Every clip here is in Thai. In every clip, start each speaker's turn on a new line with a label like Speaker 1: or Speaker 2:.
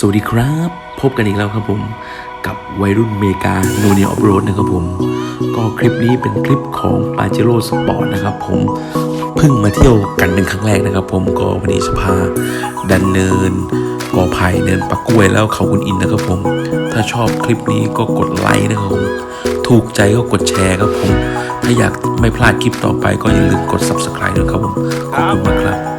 Speaker 1: สวัสดีครับ พบกันอีกแล้วครับผม กับวัยรุ่นเมกาโนเนียออฟโรดนะครับผม ก็คลิปนี้เป็นคลิปของปาเจโร่สปอร์ตนะครับผมเพิ่งมาเที่ยวกันเป็นครั้งแรกนะครับผมก็วันนี้จะพาดันเนินกอไผ่เนินปักกล้วยแล้วเขาคุณอินนะครับผม ถ้าชอบคลิปนี้ก็กดไลค์นะครับผมถูกใจก็กดแชร์ครับผม ถ้าอยากไม่พลาดคลิปต่อไปก็อย่าลืมกด subscribe ด้วยครับผมขอบคุณมากครับ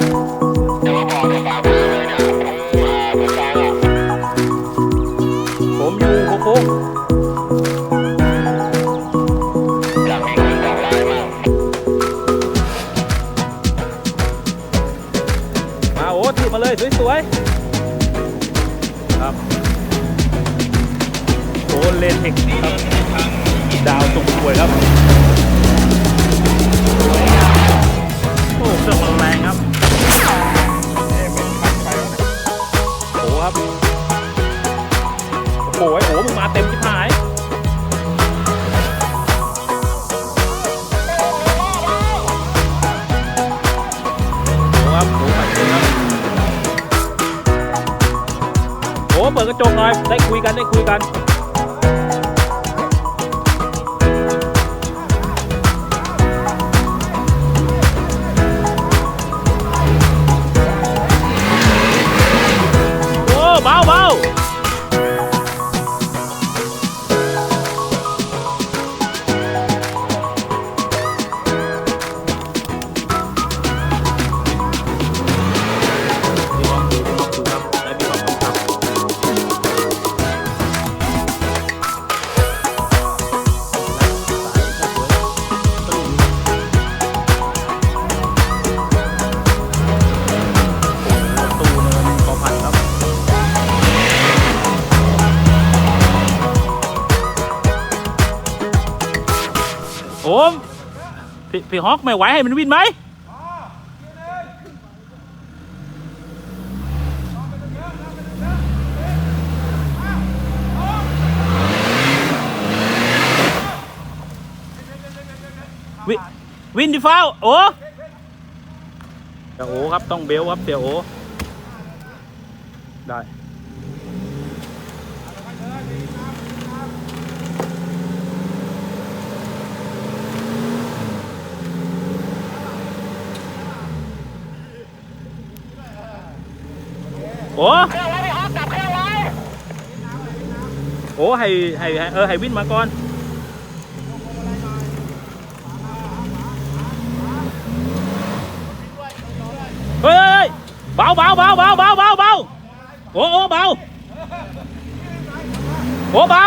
Speaker 2: เลนเทครับ ดาวตรงสวยครับ โอ้เครื่องมันแรงครับโอ้ครับ โอ้โหไอ้โอ้มึงมาเต็มชิบหายโอ้ครับโอ้ไปเลยครับโอ้เปิดกระจกหน่อย ได้คุยกันได้คุยกัน พี่พี่ฮอกไม่ไหวให้มันวิ่นไหมวิวินดิฟ้าวโอ้เสียโอครับต้องเบลครับเสียโอได้ โอ้โอ้ให้ให้ให้เออให้วินมาก่อนเฮ้ยเบาเบาเบาเบาเบาเบาเบาโอ้โอ้เบาโอ้เบา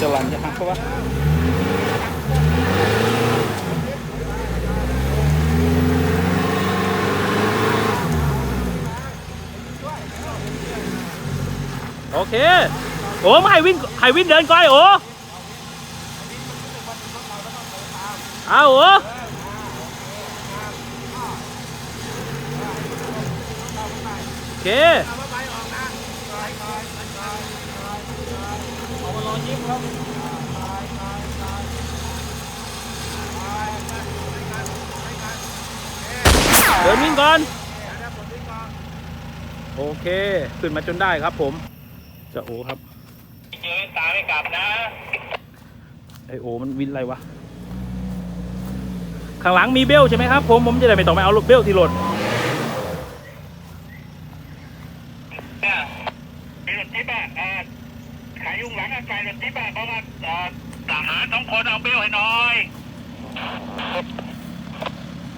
Speaker 2: จะหลังจะหักเขาวะ โอเค โอ้ไม่ให้วินให้วินเดินก่อนโอ้เอาโอ้โอเคเดินวิ่งก่อน โอเค ขึ้นมาจนได้ครับผม จะโอครับ
Speaker 3: เจอตาไม่กลับนะ
Speaker 2: ไอโอมันวินอะไรวะ ข้างหลังมีเบลใช่ไหมครับผม ผมจะได้ไม่ต้องไปเอาเบลที่รถ
Speaker 3: เนี่ยมีรถจิ๊บอะเอ่อขายยุงหลังอะขายรถจิ๊บอะเพราะว่าเอ่อทหารสองคนเอาเบลให้หน่อย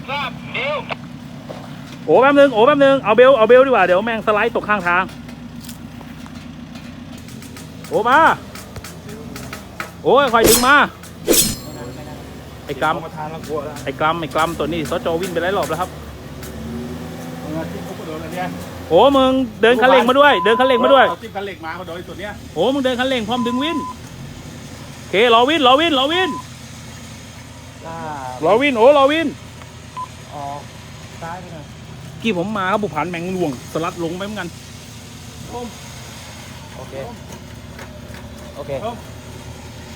Speaker 3: ทราบเบล
Speaker 2: โอ้แป๊บนึง โอ้แป๊บนึง เอาเบลเอาเบลดีกว่า เดี๋ยวแม่งสไลด์ตกข้างทาง โอ้มา โอ้ยคอยดึงมา ไอ้กำ
Speaker 4: ประธานละกลัวแล้ว
Speaker 2: ไอ้กำไอ้กำตัวนี้สจวินไปหลายรอบแล้วครับ
Speaker 4: ที่เขาโดนอะไรเนี่ย
Speaker 2: โอ้มึงเดินคันเร่งมาด้วย เดินคันเร่งมาด้วย
Speaker 4: เอาจิ้มคันเหล็กมาเขาโดนตัวเนี้ย
Speaker 2: โอ้มึงเดินคันเร่งพร้อมดึงวินโอเครอวินรอวินรอวินรอวินโอ้รอวิน
Speaker 4: ออกซ้ายไปหน่อย
Speaker 2: กี่ผมมาครับบุผ่านแมงหลวง สลัดลงไปเหมือนกัน
Speaker 4: โอเค โอเค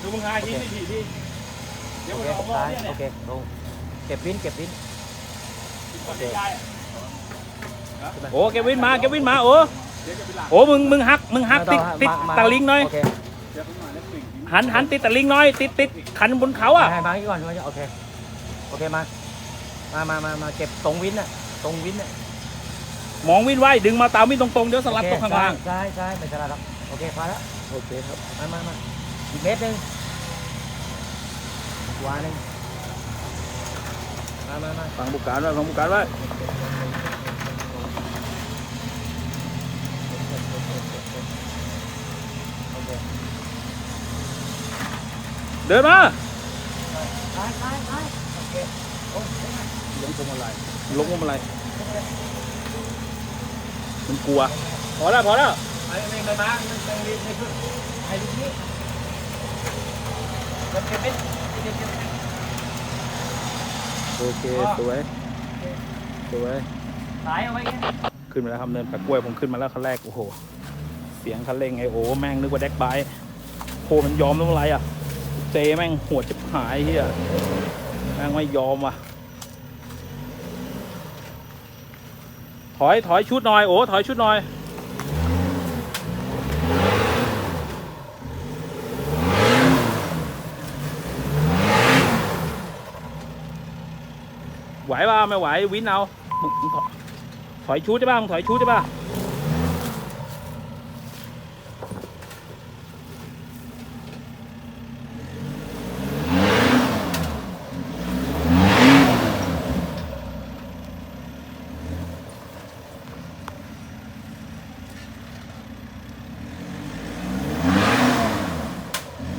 Speaker 4: ดูมึงหาที่นี่ทีที่ดี๋ยว
Speaker 5: โอ
Speaker 4: ไป
Speaker 5: เค
Speaker 4: ลองรอบ
Speaker 5: ซ้าย
Speaker 4: เนี่ย
Speaker 5: โอเคลงเก็บวินเก็บวิน
Speaker 4: คนใหญ่ๆอะ
Speaker 2: โอ้เกวินมาเกวินมาโอ้
Speaker 4: เดี๋ยวจะไปหลัง
Speaker 2: โอ้มึงมึงหักมึงหักติด
Speaker 5: มา
Speaker 2: ติด
Speaker 5: มามา
Speaker 2: ตะลิงหน่อย
Speaker 5: โอเค
Speaker 4: เดี๋ยวไปมาแล้วปิ่ง
Speaker 2: หันหันติดตะลิงหน่อย ติดติดขันบนเขาอะ
Speaker 5: ให้มาอีกก่อนโอเคโอเคมามามามามาเก็บตรงวินน่ะตรงวินน่ะ
Speaker 2: มองวินไว้ดึงมาตามวินตรงๆเดี๋ยวสลับตรงข้างล่าง
Speaker 5: ใช่ใช่ไม่สลับหรอกโอเคพอแล้ว
Speaker 2: โอเคครับ
Speaker 5: มามามาอีกเมตรหนึ่งวาหนึ่งมามามา
Speaker 2: ฟังบุกการไว้ฟังบุกการไว้
Speaker 5: โอเค
Speaker 2: เดินมา
Speaker 5: ไปไปไปโอเคโอ้ย
Speaker 2: ลงพวงมาลัยลงพวงมาลัยมันกลัว พอแล้วพอแล้ว
Speaker 5: ไม่ไม่ไม่มาไม่ไม่ไม่ไม่ขึ้นให้ลูกนี้เก็บเก็บเม็ดเก็บเก็บเก็บ
Speaker 2: โอเคสวยสวย
Speaker 5: สายเอาไว้เงี้ย
Speaker 2: ขึ้นมาแล้วครับเนินแปะกล้วยผมขึ้นมาแล้วคันแรกโอ้โห เสียงคันเร่งไอโอ้แม่งนึกว่าแดกไบโคมันยอมแล้วอะไรอะ เจแม่งหัวจะหายเฮียแม่งไม่ยอมว่ะถอยถอยชุดหน่อยโอ้ถอยชุดหน่อย ไหวป่ะไม่ไหววินเอามึงมึงถอยถอยชุดใช่ป่ะมึงถอยชุดใช่ป่ะ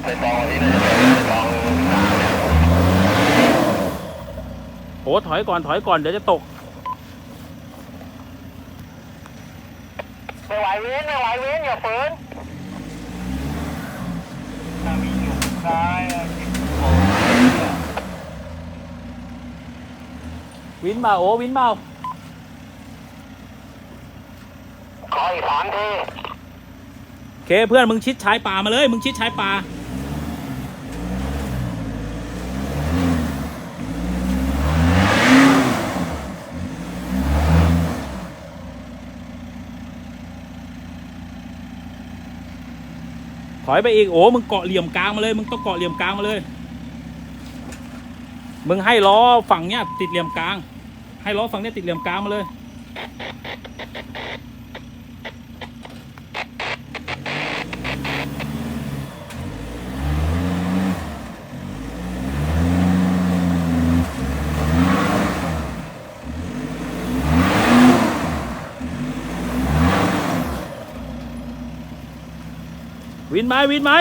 Speaker 3: ไปตองนี้เลยไปตอง
Speaker 2: โอ้ถอยก่อน ถอยก่อน เดี๋ยวจะตก
Speaker 3: ไม่ไหวเว้นไม่ไหวเว้นอย่าฝืนถ้ามีอยู่ซ้ายอะ
Speaker 2: วินเปล่าโอ้วินเปล่า
Speaker 3: ขออีกสามที
Speaker 2: โอเคเพื่อนมึงชิดชายป่ามาเลย มึงชิดชายป่า อยไปอีกโอ้มึงเกาะเหลี่ยมกลางมาเลย มึงต้องเกาะเหลี่ยมกลางมาเลย มึงให้ล้อฝั่งเนี้ยติดเหลี่ยมกลาง ให้ล้อฝั่งเนี้ยติดเหลี่ยมกลางมาเลย วินไหมวินไหม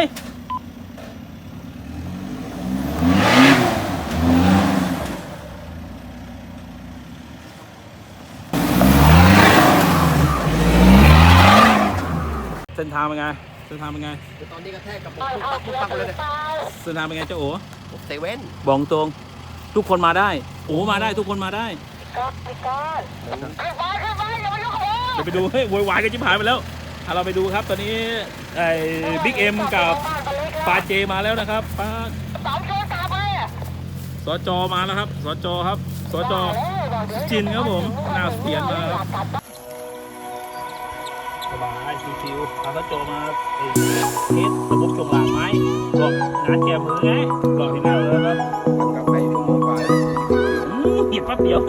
Speaker 2: เส้นทางเป็นไง เส้นทางเป็นไง
Speaker 5: ตอนนี้กระแทกกับผมปุ๊บปั๊บปุ๊บปั๊บเลย
Speaker 2: เส้นทางเป็นไงเจ้าโอ๋
Speaker 5: ผมเซเว่น
Speaker 2: บอกตรง ทุกคนมาได้ โอ้มาได้ทุกคนมาได้เดี๋ยวไปดูเฮ้ยโวยวายกันจิบหายไปแล้ว อะเราไปดูครับตอนนี้ไอ้บิ๊กเอ็มกับปาเจมาแล้วนะครับปาสจมาแล้วครับสจครับสจจินครับผมหน้าเสียนมาครับสบายชิวๆเอาสจมาไอ้เทสระบบชงหลางไม้บอกงานแกมือไงบอกที่หน้าเลยครับ
Speaker 4: กาแฟชั่วโมงกว่า
Speaker 2: อืมหยิบแป๊บเดียว